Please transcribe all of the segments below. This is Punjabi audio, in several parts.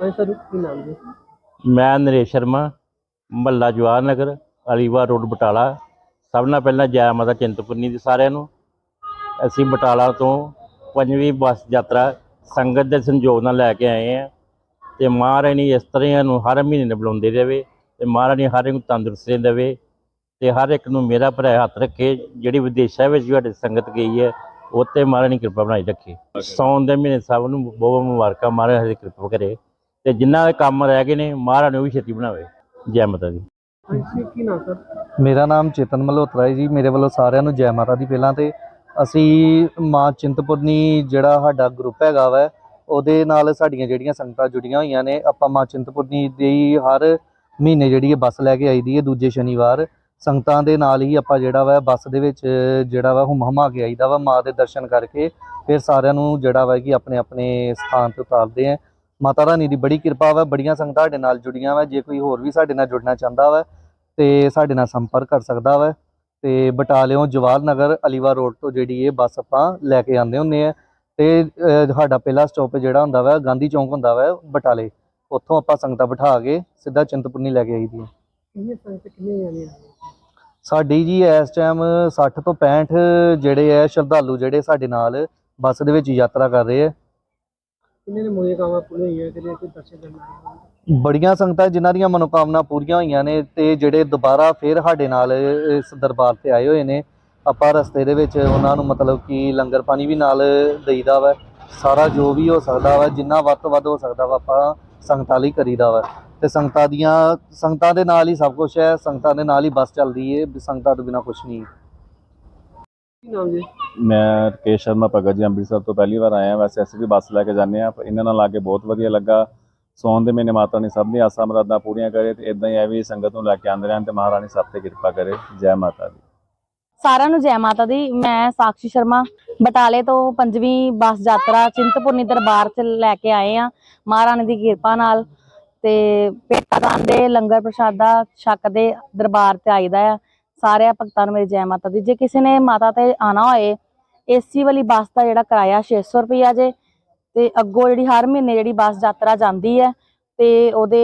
ਹਾਂਜੀ ਸਰ, ਕੀ ਨਾਮ ਜੀ? ਮੈਂ ਨਰੇਸ਼ ਸ਼ਰਮਾ, ਮਹੱਲਾ ਜਵਾਹਰ ਨਗਰ ਅਲੀਵਾਰ ਰੋਡ, ਬਟਾਲਾ। ਸਭ ਨਾਲ ਪਹਿਲਾਂ ਜੈ ਮਾਤਾ ਚਿੰਤਪੁਰਨੀ ਦੀ ਸਾਰਿਆਂ ਨੂੰ। ਅਸੀਂ ਬਟਾਲਾ ਤੋਂ ਪੰਜਵੀਂ ਬੱਸ ਯਾਤਰਾ ਸੰਗਤ ਦੇ ਸੰਯੋਗ ਨਾਲ ਲੈ ਕੇ ਆਏ ਹਾਂ ਤੇ ਮਹਾਰਾਣੀ ਇਸ ਤਰ੍ਹਾਂ ਨੂੰ ਹਰ ਮਹੀਨੇ ਬੁਲਾਉਂਦੇ ਰਹੇ ਤੇ ਮਹਾਰਾਣੀ ਹਰ ਇੱਕ ਨੂੰ ਤੰਦਰੁਸਤੀ ਦੇਵੇ ਤੇ ਹਰ ਇੱਕ ਨੂੰ ਮੇਰਾ ਭਰਾ ਹੱਥ ਰੱਖੇ, ਜਿਹੜੀ ਵਿਦੇਸ਼ਾਂ ਵਿੱਚ ਤੁਹਾਡੀ ਸੰਗਤ ਗਈ ਹੈ ਉੱਤੇ ਮਹਾਰਾਣੀ ਕਿਰਪਾ ਬਣਾਈ ਰੱਖੇ। ਸੌਣ ਦੇ ਮਹੀਨੇ ਸਭ ਨੂੰ ਬਹੁਤ ਬਹੁਤ ਮੁਬਾਰਕਾਂ, ਮਹਾਰਾਜ ਦੀ ਕਿਰਪਾ ਕਰੇ। ਤੇ ਜਿਨ੍ਹਾਂ ਦੇ ਕੰਮ ਰਹਿ ਗਏ ਨੇ ਮਹਾਰਾਣੀ ਉਹ ਵੀ ਛੇਤੀ ਬਣਾਵੇ। ਜੈ ਮਾਤਾ ਦੀ। ਹਾਂਜੀ ਕੀ ਨਾਮ ਸਰ? ਮੇਰਾ ਨਾਮ ਚੇਤਨ ਮਲਹੋਤਰਾ ਹੈ ਜੀ। ਮੇਰੇ ਵੱਲੋਂ ਸਾਰਿਆਂ ਨੂੰ ਜੈ ਮਾਤਾ ਦੀ ਪਹਿਲਾਂ ਤੇ ਅਸੀਂ ਮਾਂ ਚਿੰਤਪੁਰਨੀ ਜਿਹੜਾ ਸਾਡਾ ਗਰੁੱਪ ਹੈਗਾ ਵਾ ਉਹਦੇ ਨਾਲ ਸਾਡੀਆਂ ਜਿਹੜੀਆਂ ਸੰਗਤਾਂ ਜੁੜੀਆਂ ਹੋਈਆਂ ਨੇ ਆਪਾਂ ਮਾਂ ਚਿੰਤਪੁਰਨੀ ਦੀ ਹਰ ਮਹੀਨੇ ਜਿਹੜੀ ਬੱਸ ਲੈ ਕੇ ਆਈ ਦੀ ਹੈ ਦੂਜੇ ਸ਼ਨੀਵਾਰ ਸੰਗਤਾਂ ਦੇ ਨਾਲ ਹੀ ਆਪਾਂ ਜਿਹੜਾ ਵਾ ਬੱਸ ਦੇ ਵਿੱਚ ਜਿਹੜਾ ਵਾ ਹੁਮ ਹਮਾ ਕੇ ਆਈਦਾ ਵਾ ਮਾਂ ਦੇ ਦਰਸ਼ਨ ਕਰਕੇ ਫਿਰ ਸਾਰਿਆਂ ਨੂੰ ਜਿਹੜਾ ਵਾ ਕਿ ਆਪਣੇ ਆਪਣੇ ਸਥਾਨ ਤੇ ਉਤਾਰਦੇ ਆ। ਮਾਤਾ ਰਾਣੀ ਦੀ ਬੜੀ ਕਿਰਪਾ ਵਾ ਬੜੀਆਂ ਸੰਗਤਾਂ ਸਾਡੇ ਨਾਲ ਜੁੜੀਆਂ ਵਾ ਜੇ ਕੋਈ ਹੋਰ ਵੀ ਸਾਡੇ ਨਾਲ ਜੁੜਨਾ ਚਾਹੁੰਦਾ ਵਾ ਤੇ ਸਾਡੇ ਨਾਲ ਸੰਪਰਕ ਕਰ ਸਕਦਾ ਵਾ ਤੇ ਬਟਾਲਿਓਂ ਜਵਾਹਰ ਨਗਰ ਅਲੀਵਾਰ ਰੋਡ ਤੋਂ ਜਿਹੜੀ ਇਹ ਬੱਸ ਆਪਾਂ ਲੈ ਕੇ ਆਉਂਦੇ ਹੁੰਦੇ ਆ ਤੇ ਸਾਡਾ ਪਹਿਲਾ ਸਟਾਪ ਜਿਹੜਾ ਹੁੰਦਾ ਵਾ ਗਾਂਧੀ ਚੌਂਕ ਹੁੰਦਾ ਵਾ ਬਟਾਲੇ ਉੱਥੋਂ ਆਪਾਂ ਸੰਗਤਾਂ ਬਿਠਾ ਕੇ ਸਿੱਧਾ ਚਿੰਤਪੁਰਨੀ ਲੈ ਕੇ ਆਈਦੀ ਹੈ ਸੰਗਤ ਕਿੰਨੇ ਸਾਡੀ ਜੀ ਇਸ ਟਾਈਮ 60 ਤੋਂ 65 ਜਿਹੜੇ ਆ ਸ਼ਰਧਾਲੂ ਜਿਹੜੇ ਸਾਡੇ ਨਾਲ ਬੱਸ ਦੇ ਵਿੱਚ ਯਾਤਰਾ ਕਰ ਰਹੇ ਆ ਕਿੰਨੇ ਨੇ ਮੋਏ ਪੂਰੀਆਂ ਹੋਈਆਂ ਕਿੰਨੇ ਕੋਈ ਦਰਸ਼ਨ ਕਰਨ ਆਏ ਹੋਏ। ਬੜੀਆਂ ਸੰਗਤਾਂ ਜਿਨ੍ਹਾਂ ਦੀਆਂ ਮਨੋਕਾਮਨਾ ਪੂਰੀਆਂ ਹੋਈਆਂ ਨੇ ਤੇ ਜਿਹੜੇ ਦੁਬਾਰਾ ਫੇਰ ਸਾਡੇ ਨਾਲ ਇਸ ਦਰਬਾਰ ਤੇ ਆਏ ਹੋਏ ਨੇ, ਆਪਾਂ ਰਸਤੇ ਦੇ ਵਿੱਚ ਉਹਨਾਂ ਨੂੰ ਮਤਲਬ ਕਿ ਲੰਗਰ ਪਾਣੀ ਵੀ ਨਾਲ ਦੇਈਦਾ ਵਾ, ਸਾਰਾ ਜੋ ਵੀ ਹੋ ਸਕਦਾ ਵਾ, ਜਿੰਨਾ ਵੱਧ ਤੋਂ ਵੱਧ ਹੋ ਸਕਦਾ ਵਾ, ਆਪਾਂ ਸੰਗਤਾਂ ਲਈ ਕਰੀਦਾ ਵਾ ਤੇ ਸੰਗਤਾਂ ਦੀਆਂ, ਸੰਗਤਾਂ ਦੇ ਨਾਲ ਹੀ ਸਭ ਕੁਝ ਹੈ, ਸੰਗਤਾਂ ਦੇ ਨਾਲ ਹੀ ਬੱਸ ਚੱਲਦੀ ਏ, ਸੰਗਤਾਂ ਤੋਂ ਬਿਨਾ ਕੁਝ ਨਹੀਂ ਨਾਮ ਜੀ? ਮੈਂ ਰਕੇਸ਼ ਸ਼ਰਮਾ ਭਗਤ ਜੀ ਅੰਮ੍ਰਿਤਸਰ ਤੋਂ ਪਹਿਲੀ ਵਾਰ ਆਇਆ। ਵੈਸੇ ਅਸੀਂ ਵੀ ਬੱਸ ਲੈ ਕੇ ਜਾਂਦੇ ਆ ਇਹਨਾਂ ਨਾਲ ਆ ਕੇ ਬਹੁਤ ਵਧੀਆ ਲੱਗਾ। ਸੌਣ ਦੇ ਮਹੀਨੇ ਮਾਤਾ ਨੇ ਸਭ ਦੀਆਂ ਆਸਾਂ ਮੁਰਾਦਾਂ ਪੂਰੀਆਂ ਕਰੇ ਤੇ ਇਦਾਂ ਹੀ ਐ ਵੀ ਸੰਗਤ ਨੂੰ ਲੈ ਕੇ ਆਉਂਦੇ ਰਹਿਣ ਤੇ ਮਹਾਰਾਣੀ ਸਭ ਤੇ ਕਿਰਪਾ ਕਰੇ। ਜੈ ਮਾਤਾ ਦੀ। ਸਾਰਿਆਂ ਨੂੰ ਜੈ ਮਾਤਾ ਦੀ। ਮੈਂ ਸਾਕਸ਼ੀ ਸ਼ਰਮਾ ਬਟਾਲੇ ਤੋਂ ਪੰਜਵੀਂ ਬੱਸ ਯਾਤਰਾ ਚਿੰਤਪੁਰਨੀ ਦਰਬਾਰ ਚ ਲੈ ਕੇ ਆਏ ਆ ਮਹਾਰਾਣੀ ਦੀ ਕਿਰਪਾ ਨਾਲ। ਤੇ ਪੇਟਾ ਖਾਂਦੇ ਲੰਗਰ ਪ੍ਰਸ਼ਾਦਾ ਛਕਦੇ ਦਰਬਾਰ ਤੇ ਆਈਦਾ ਆ। ਸਾਰਿਆਂ ਭਗਤਾਂ ਨੂੰ ਮੇਰੀ ਜੈ ਮਾਤਾ ਦੀ। ਜੇ ਕਿਸੇ ਨੇ ਮਾਤਾ ਤੇ ਆਣਾ ਹੋਏ ਏਸੀ ਵਾਲੀ ਬੱਸ ਦਾ ਜਿਹੜਾ ਕਿਰਾਇਆ 600 ਰੁਪਇਆ ਜੇ, ਤੇ ਅੱਗੋਂ ਜਿਹੜੀ ਹਰ ਮਹੀਨੇ ਜਿਹੜੀ ਬੱਸ ਯਾਤਰਾ ਜਾਂਦੀ ਹੈ, ਤੇ ਉਹਦੇ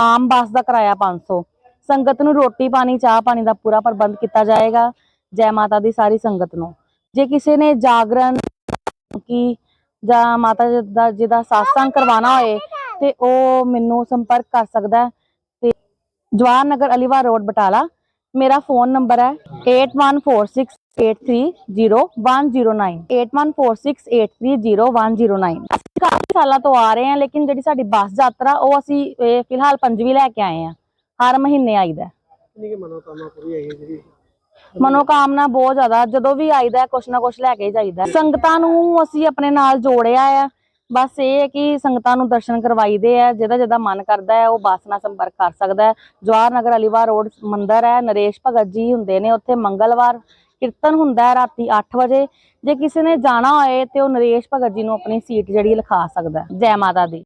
ਆਮ ਬੱਸ ਦਾ ਕਿਰਾਇਆ 500 ਸੰਗਤ ਨੂੰ ਰੋਟੀ ਪਾਣੀ, ਚਾਹ ਪਾਣੀ ਦਾ ਪੂਰਾ ਪ੍ਰਬੰਧ ਕੀਤਾ ਜਾਏਗਾ, ਜੈ ਮਾਤਾ ਦੀ ਸਾਰੀ ਸੰਗਤ ਨੂੰ। ਜੇ ਕਿਸੇ ਨੇ ਜਾਗਰਣ ਕੀ ਜਾਂ ਮਾਤਾ ਜੀ ਦਾ, ਜਿਹਦਾ satsang ਕਰਵਾਉਣਾ ਹੋਏ, ਤੇ ਉਹ ਮੈਨੂੰ ਸੰਪਰਕ ਕਰ ਸਕਦਾ ਤੇ ਜਵਾਹਰ ਨਗਰ ਅਲੀਵਾਰ ਰੋਡ ਬਟਾਲਾ ਮੇਰਾ ਫੋਨ ਨੰਬਰ ਹੈ 8146830109 8146830109 ਅਸੀਂ ਕਾਫੀ ਸਾਲਾਂ ਤੋਂ ਆ ਰਹੇ ਹਾਂ ਲੇਕਿਨ ਜਿਹੜੀ ਸਾਡੀ ਬੱਸ ਯਾਤਰਾ ਉਹ ਅਸੀਂ ਫਿਲਹਾਲ ਪੰਜਵੀਂ ਲੈ ਕੇ ਆਏ ਹਾਂ ਹਰ ਮਹੀਨੇ ਆਈਦਾ ਹੈ। ਕਿੰਨੀ ਕਿ ਮਨੋਕਾਮਨਾ ਪੂਰੀ ਹੋਈ ਹੈ ਜਿਹੜੀ ਮਨੋਕਾਮਨਾ ਬਹੁਤ ਜ਼ਿਆਦਾ ਜਦੋਂ ਵੀ ਆਈਦਾ ਕੁਛ ਨਾ ਕੁਛ ਲੈ ਕੇ ਜਾਈਦਾ। ਸੰਗਤਾਂ ਨੂੰ ਅਸੀਂ ਆਪਣੇ ਨਾਲ ਜੋੜਿਆ ਆ ਬਸ ਇਹ ਹੈ ਕਿ ਸੰਗਤਾਂ ਨੂੰ ਦਰਸ਼ਨ ਕਰਵਾਈਦੇ ਆ, ਜਿਹਦਾ ਜਿਹਦਾ ਮਨ ਕਰਦਾ ਹੈ, ਉਹ ਬੱਸ ਨਾਲ ਸੰਪਰਕ ਕਰ ਸਕਦਾ ਹੈ। ਜਵਾਹਰ ਨਗਰ ਅਲੀਵਾਰ ਰੋਡ ਮੰਦਿਰ ਹੈ, ਨਰੇਸ਼ ਭਗਤ ਜੀ ਹੁੰਦੇ ਨੇ ਉੱਥੇ ਮੰਗਲਵਾਰ ਕੀਰਤਨ ਹੁੰਦਾ ਹੈ ਰਾਤੀ 8 ਵਜੇ। ਜੇ ਕਿਸੇ ਨੇ ਜਾਣਾ ਹੋਏ ਤੇ ਉਹ ਨਰੇਸ਼ ਭਗਤ ਜੀ ਨੂੰ ਆਪਣੀ ਸੀਟ ਜਿਹੜੀ ਲਿਖਾ ਸਕਦਾ ਜੈ ਮਾਤਾ ਦੀ।